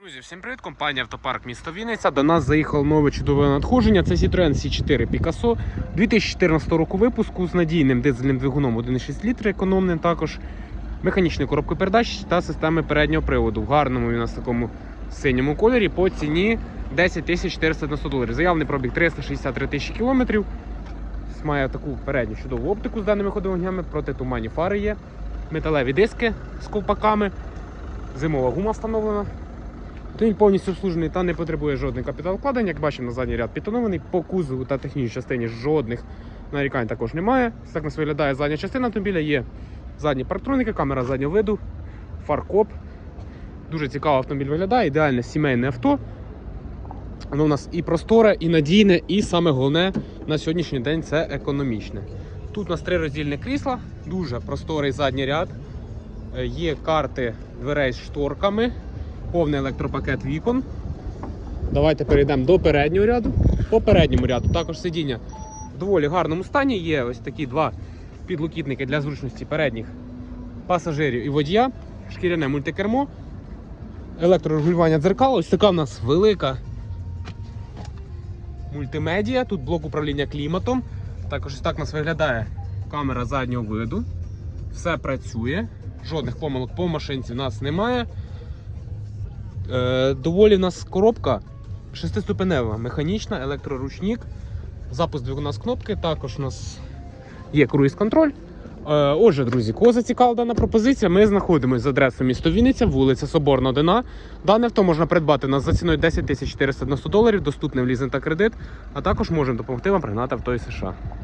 Друзі, всім привіт! Компанія Автопарк місто Вінниця. До нас заїхало нове чудове надходження. Це Citroen C4 Picasso 2014 року випуску з надійним дизельним двигуном 1,6 літри, економним також механічною коробкою передач та системи переднього приводу. В гарному у нас такому синьому кольорі по ціні 10 тисяч 490 доларів. Заявлений пробіг 363 тисячі кілометрів. Має таку передню чудову оптику з даними ходовими, протитуманні фари є, металеві диски з ковпаками, зимова гума встановлена. Автомобіль повністю обслужений та не потребує жодних капіталовкладень. Як бачимо, на задній ряд підтонований. По кузову та технічній частині жодних нарікань також немає. Так нас виглядає задня частина автомобіля. Є задні парктроники, камера заднього виду, фаркоп. Дуже цікаво автомобіль виглядає, ідеальне сімейне авто. Воно у нас і просторе, і надійне, і саме головне на сьогоднішній день це економічне. Тут у нас три роздільні крісла, дуже просторий задній ряд. Е, Є карти дверей з шторками, повний електропакет вікон. Давайте перейдемо до переднього ряду. По передньому ряду також сидіння в доволі гарному стані. Є ось такі два підлокітники для зручності передніх пасажирів і водія, шкіряне мультикермо, електрорегулювання дзеркал. Ось така в нас велика мультимедіа. Тут блок управління кліматом. Також ось так у нас виглядає камера заднього виду. Все працює. Жодних помилок по машинці в нас немає. Е, доволі в нас коробка шестиступенева, механічна, електроручник. Запуск двигуна з кнопки. Також у нас є круїз-контроль. Е, отже, друзі, кого зацікавила дана пропозиція, ми знаходимося за адресою місто Вінниця, вулиця Соборна 1. Дане авто можна придбати нас за ціною 10 490 доларів, доступне в лізинг та кредит, а також можемо допомогти вам пригнати авто із США.